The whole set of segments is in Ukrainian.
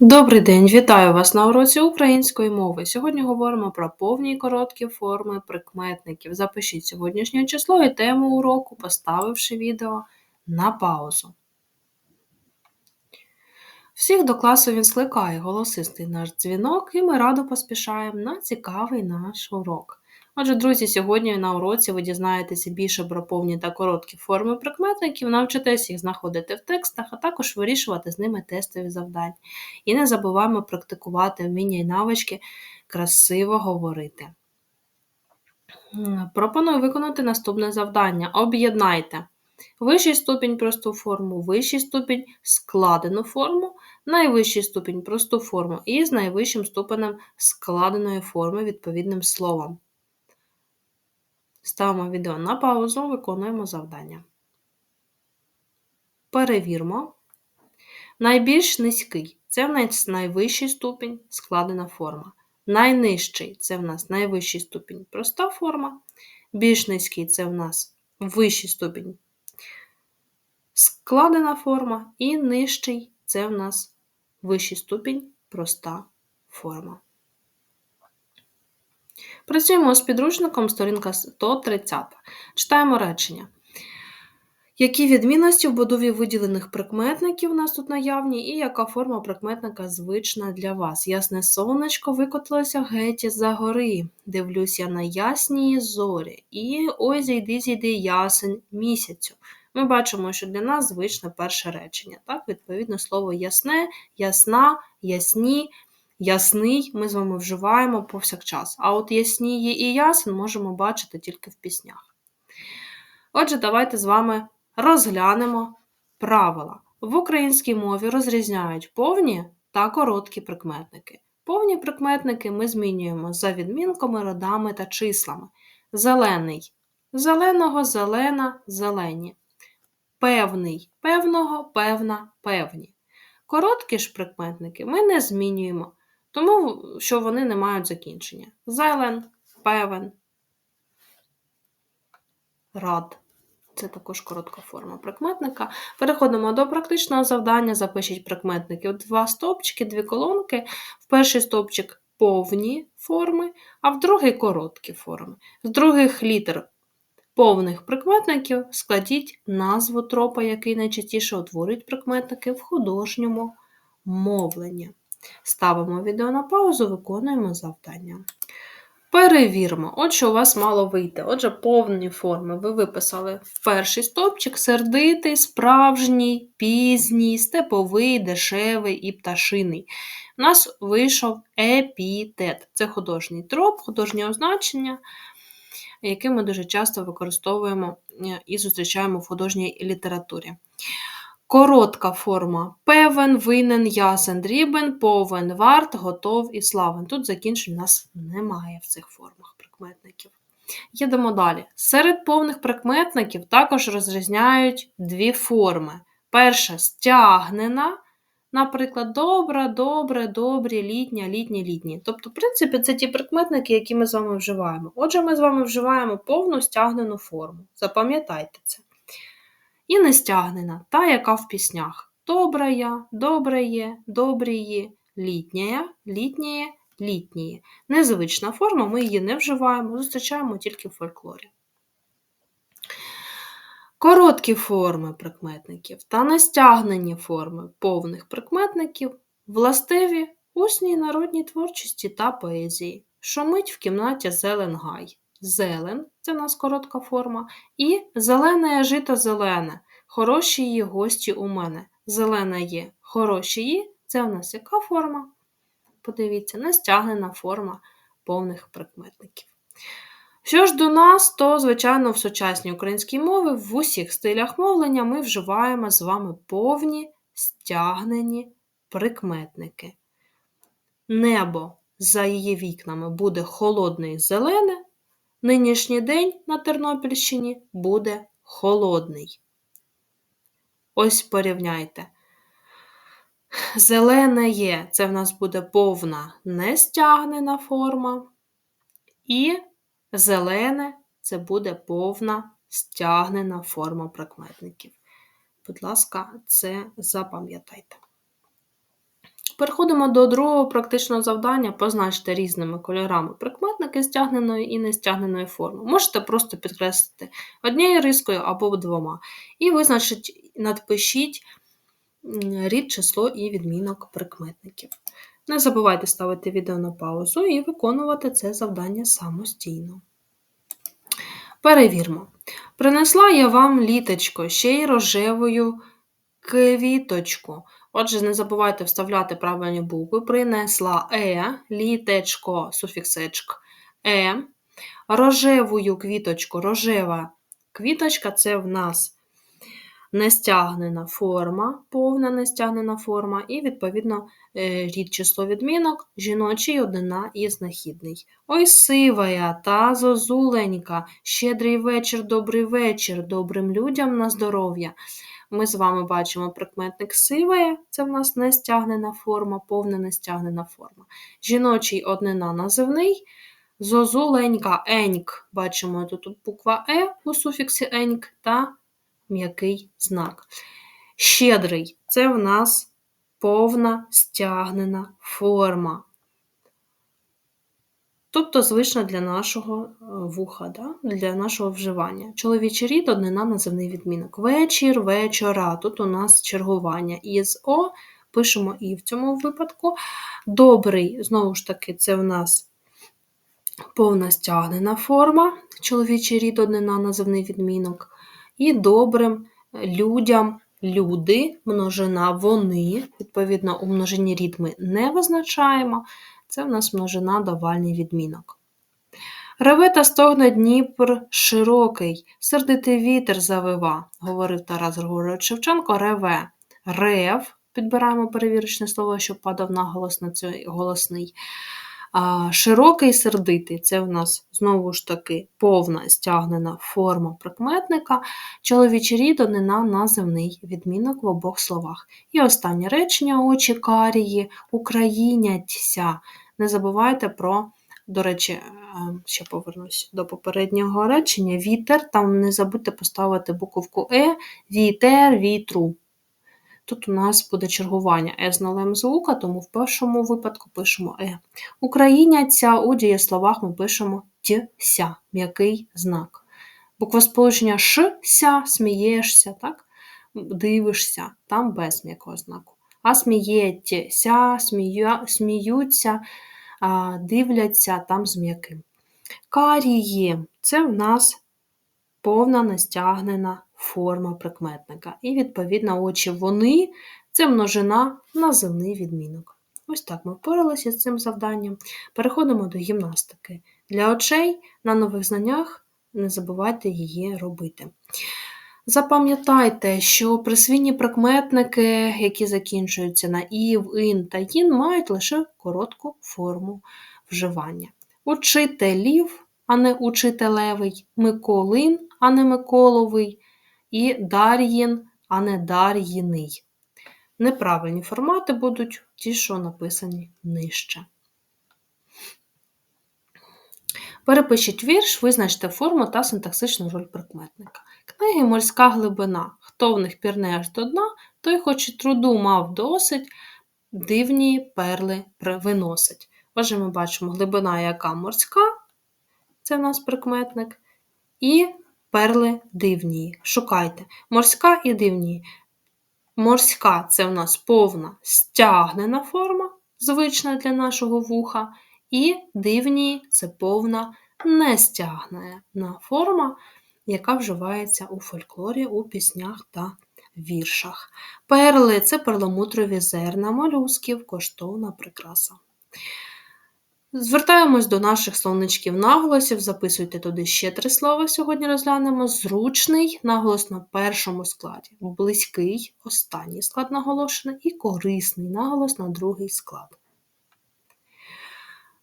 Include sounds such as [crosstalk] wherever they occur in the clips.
Добрий день, вітаю вас на уроці української мови. Сьогодні говоримо про повні і короткі форми прикметників. Запишіть сьогоднішнє число і тему уроку, поставивши відео на паузу. Всіх до класу він скликає голосистий наш дзвінок, і ми радо поспішаємо на цікавий наш урок. Отже, друзі, сьогодні на уроці ви дізнаєтеся більше про повні та короткі форми прикметників, навчитесь їх знаходити в текстах, а також вирішувати з ними тестові завдання. І не забуваємо практикувати вміння і навички красиво говорити. Пропоную виконати наступне завдання. Об'єднайте вищий ступінь просту форму, вищий ступінь складену форму, найвищий ступінь просту форму і з найвищим ступенем складеної форми відповідним словом. Ставимо відео на паузу, виконуємо завдання. Перевірмо. Найбільш низький це в нас найвищий ступінь складена форма. Найнижчий це в нас найвищий ступінь проста форма. Більш низький це в нас вищий ступінь складена форма. І нижчий це в нас вищий ступінь проста форма. Працюємо з підручником сторінка 130. Читаємо речення. Які відмінності в будові виділених прикметників у нас тут наявні, і яка форма прикметника звична для вас? Ясне сонечко викотилося геть за гори. Дивлюся на ясні зорі. І ой, зійди, зійди ясень місяцю. Ми бачимо, що для нас звичне перше речення. Так, Відповідно, слово ясне, ясна, ясні, ясний ми з вами вживаємо повсякчас. А от ясніє і ясен можемо бачити тільки в піснях. Отже, давайте з вами розглянемо правила. В українській мові розрізняють повні та короткі прикметники. Повні прикметники ми змінюємо за відмінками, родами та числами. Зелений. Зеленого, зелена, зелені. Певний, певного, певна, певні. Короткі ж прикметники ми не змінюємо тому що вони не мають закінчення. Зелен, певен, рад. Це також коротка форма прикметника. Переходимо до практичного завдання. Запишіть прикметники. Два стовпчики, дві колонки. В перший стовпчик повні форми, а в другий короткі форми. З других літер повних прикметників складіть назву тропа, який найчастіше утворюють прикметники в художньому мовленні. Ставимо відео на паузу, виконуємо завдання. Перевіримо, от що у вас мало вийти. Отже, повні форми ви виписали перший стопчик сердитий, справжній, пізній, степовий, дешевий і пташиний. У нас вийшов епітет. Це художній троп, художнє означення, яке ми дуже часто використовуємо е, і зустрічаємо в художній літературі. Коротка форма певен, винен, ясен, дрібен, повен, варт, готов і славен. Тут закінчень у нас немає в цих формах прикметників. Їдемо далі. Серед повних прикметників також розрізняють дві форми. Перша стягнена, наприклад, добра, добре, добрі, літня, літні, літні. Тобто, в принципі, це ті прикметники, які ми з вами вживаємо. Отже, ми з вами вживаємо повну стягнену форму. Запам'ятайте це і не стягнена, та, яка в піснях. Добрая, добрає, добріє, літняя, літнє, літніє. Незвична форма, ми її не вживаємо, зустрічаємо тільки в фольклорі. Короткі форми прикметників та нестягнені форми повних прикметників властиві усній народній творчості та поезії, шумить в кімнаті зелен гай зелен, це в нас коротка форма, і зелене жито зелене. Хороші її гості у мене. Зелена є хороші її, це в нас яка форма? Подивіться, нестягнена форма повних прикметників. Що ж до нас, то, звичайно, в сучасній українській мові в усіх стилях мовлення ми вживаємо з вами повні стягнені прикметники. Небо за її вікнами буде холодне і зелене, Нинішній день на Тернопільщині буде холодний. Ось порівняйте. Зелене є, це в нас буде повна нестягнена форма. І зелене це буде повна стягнена форма прикметників. Будь ласка, це запам'ятайте. Переходимо до другого практичного завдання. Позначте різними кольорами прикметники стягненої і нестягненої форми. Можете просто підкреслити однією рискою або двома. І визначить, надпишіть рід, число і відмінок прикметників. Не забувайте ставити відео на паузу і виконувати це завдання самостійно. Перевірмо. Принесла я вам літочко ще й рожевою квіточку. Отже, не забувайте вставляти правильні букви. Принесла е, літечко, суфіксечк, е, рожевою квіточку, рожева квіточка це в нас нестягнена форма, повна нестягнена форма, і, відповідно, е, рід число відмінок, жіночий однина і знахідний. Ой, сивая та зозуленька, щедрий вечір, добрий вечір, добрим людям на здоров'я. Ми з вами бачимо прикметник сивая, це в нас нестягнена форма, повна нестягнена форма. Жіночий однина називний. Зозуленька еньк. Бачимо тут буква Е у суфіксі еньк та м'який знак. Щедрий це в нас повна стягнена форма. Тобто звична для нашого е, вуха, да? для нашого вживання. Чоловічий рід однина називний відмінок. Вечір, вечора. Тут у нас чергування. Із О пишемо І в цьому випадку. Добрий, знову ж таки, це в нас повна стягнена форма. Чоловічий рід однина називний відмінок і добрим людям люди, множина вони, відповідно, у множині рід ми не визначаємо, це в нас множина давальний відмінок. Реве та стогне Дніпр широкий, сердитий вітер завива, говорив Тарас Григорович Шевченко, реве. Рев, підбираємо перевірочне слово, щоб падав наголос на цей голосний. А, Широкий сердитий це в нас знову ж таки повна стягнена форма прикметника, чоловічий рід однина називний відмінок в обох словах. І останнє речення очі карії, україняться. Не забувайте про, до речі, е, ще повернусь до попереднього речення: вітер, там не забудьте поставити буковку Е, вітер, вітру. Тут у нас буде чергування е з нулем звука, тому в першому випадку пишемо е. Україняця у дієсловах ми пишемо ся, м'який знак. Буква сполучення ш, ся, смієшся, так? дивишся, там без м'якого знаку. А сміється, смію, сміються, дивляться там з м'яким. Карії це в нас повна нестягнена форма прикметника. І, відповідно, очі вони це множина називний відмінок. Ось так ми впоралися з цим завданням. Переходимо до гімнастики. Для очей на нових знаннях не забувайте її робити. Запам'ятайте, що присвійні прикметники, які закінчуються на ів, ін та їн, мають лише коротку форму вживання. Учителів, а не учителевий, Миколин, а не Миколовий, і Дар'їн, а не Дар'їний. Неправильні формати будуть ті, що написані нижче. Перепишіть вірш, визначте форму та синтаксичну роль прикметника. Книги морська глибина. Хто в них пірне аж до дна, той, хоч і труду мав досить, дивні перли виносить. Отже, ми бачимо глибина, яка морська, це в нас прикметник, і перли дивні. Шукайте. Морська і дивні. Морська це в нас повна стягнена форма, звична для нашого вуха. І дивні це повна нестягнена форма, яка вживається у фольклорі, у піснях та віршах. Перли це перламутрові зерна молюсків, коштовна прикраса. Звертаємось до наших словничків наголосів, записуйте туди ще три слова. Сьогодні розглянемо. Зручний наголос на першому складі, близький, останній склад наголошений, і корисний наголос на другий склад.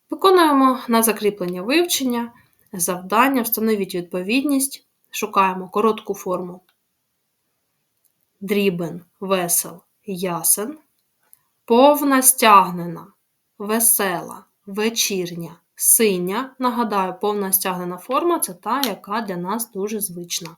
Виконуємо на закріплення вивчення, завдання, встановіть відповідність, шукаємо коротку форму. Дрібен, весел, ясен, повна стягнена, весела вечірня, синя. Нагадаю, повна стягнена форма це та, яка для нас дуже звична.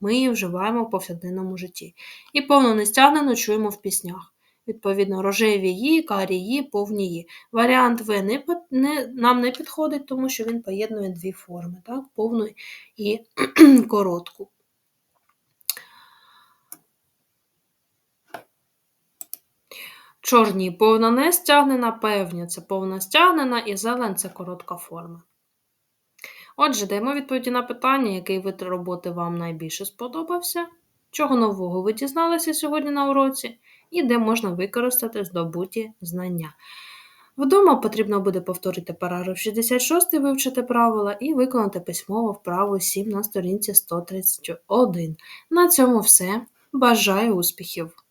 Ми її вживаємо в повсякденному житті. І повну нестягнену чуємо в піснях. Відповідно, рожевії, карії, повнії. Варіант В не, не, нам не підходить, тому що він поєднує дві форми, так? повну і [clears throat] коротку. Чорні повна не стягнена, певні це повна стягнена, і зелень це коротка форма. Отже, даємо відповіді на питання, який вид роботи вам найбільше сподобався, чого нового ви дізналися сьогодні на уроці, і де можна використати здобуті знання. Вдома потрібно буде повторити параграф 66, вивчити правила і виконати письмово вправу 7 на сторінці 131. На цьому все. Бажаю успіхів!